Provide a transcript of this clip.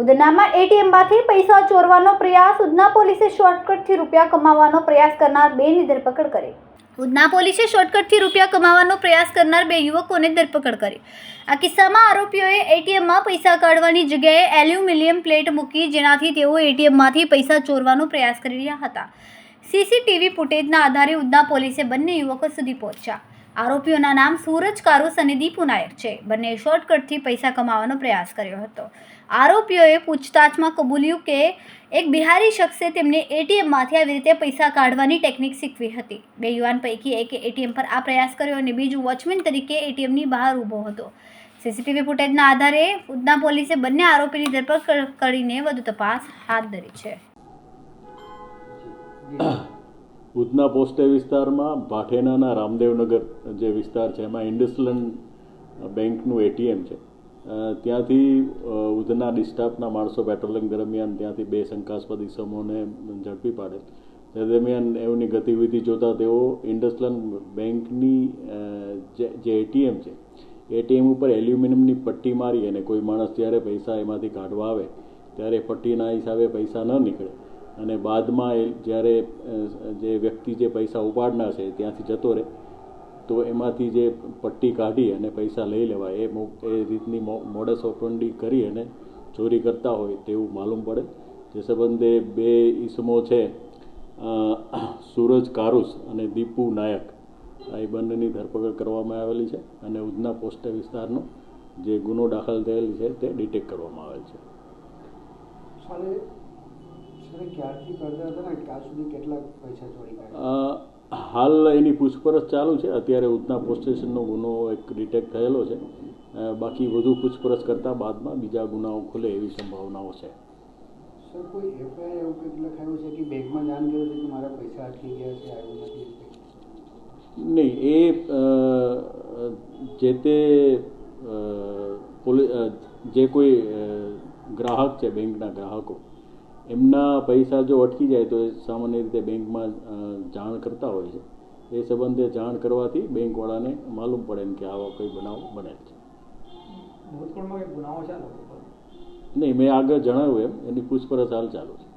ઉધનામાં એટીએમમાંથી પૈસા ચોરવાનો પ્રયાસ. ઉધના પોલીસે શોર્ટકટથી રૂપિયા કમાવાનો પ્રયાસ કરનાર બેની ધરપકડ કરી. ઉધના પોલીસે શોર્ટકટથી રૂપિયા કમાવાનો પ્રયાસ કરનાર બે યુવકોને ધરપકડ કરી. આ કિસ્સામાં આરોપીઓએ એટીએમમાં પૈસા કાઢવાની જગ્યાએ એલ્યુમિનિયમ પ્લેટ મૂકી જેનાથી તેઓ એટીએમમાંથી પૈસા ચોરવાનો પ્રયાસ કરી રહ્યા હતા. સીસીટીવી ફૂટેજના આધારે ઉધના પોલીસે બંને યુવકો સુધી પહોંચ્યા. આરોપીઓના નામ સૂરજ કારુસ અને દીપુ નાયક છે. બંને શોર્ટકટથી પૈસા કમાવાનો પ્રયાસ કર્યો હતો. આરોપીઓએ પૂછતાછમાં કબૂલ્યું કે એક બિહારી શખ્સે તેમને એટીએમમાંથી આવી રીતે પૈસા કાઢવાની ટેકનિક શીખવી હતી. બે યુવાન પૈકી એકે એટીએમ પર આ પ્રયાસ કર્યો અને બીજું વોચમેન તરીકે એટીએમની બહાર ઊભો હતો. સીસીટીવી ફૂટેજના આધારે ઉધના પોલીસે બંને આરોપીની ધરપકડ કરીને વધુ તપાસ હાથ ધરી છે. ઉધના પોસ્ટે વિસ્તારમાં ભાઠેનાના રામદેવનગર જે વિસ્તાર છે, એમાં ઇન્ડસલન્ડ બેંકનું એટીએમ છે. ત્યાંથી ઉધના ડિસ્ટાફના માણસો પેટ્રોલિંગ દરમિયાન ત્યાંથી બે શંકાસ્પદ ઇસમોને ઝડપી પાડે. તે દરમિયાન એમની ગતિવિધિ જોતા તેઓ ઇન્ડસલન્ડ બેંકની જે એટીએમ છે, એટીએમ ઉપર એલ્યુમિનિયમની પટ્ટી મારી અને કોઈ માણસ જ્યારે પૈસા એમાંથી કાઢવા આવે, ત્યારે પટ્ટીના હિસાબે પૈસા ન નીકળે. અને બાદમાં એ જ્યારે જે વ્યક્તિ જે પૈસા ઉપાડનાર છે ત્યાંથી જતો રહે, તો એમાંથી જે પટ્ટી કાઢી અને પૈસા લઈ લેવાય, એ એ રીતની મોડસ ઓપરંડી કરી અને ચોરી કરતા હોય તેવું માલુમ પડે. જે સંબંધે બે ઈસમો છે સુરજ કારુસ અને દીપુ નાયક, આ બંનેની ધરપકડ કરવામાં આવેલી છે અને ઉધના પોસ્ટ વિસ્તારનો જે ગુનો દાખલ થયેલ છે તે ડિટેક્ટ કરવામાં આવેલ છે. હાલ એની પૂછપરછ ચાલુ છે. અત્યારે ઉધના સ્ટેશનનો ગુનો એક ડિટેક્ટ થયેલો છે. બાકી વધુ પૂછપરછ કરતાં બાદમાં બીજા ગુનાઓ ખુલે એવી સંભાવનાઓ છે? નહીં એ જે તે જે કોઈ ગ્રાહક છે બેંકના ગ્રાહકો એમના પૈસા જો અટકી જાય તો એ સામાન્ય રીતે બેંકમાં જાણ કરતા હોય છે. એ સંબંધે જાણ કરવાથી બેંકવાળાને માલુમ પડે ને કે આવો કોઈ બનાવ બનેલ છે? નહીં મેં આગળ જણાવ્યું એમ. એની પૂછપરછ હાલ ચાલુ છે.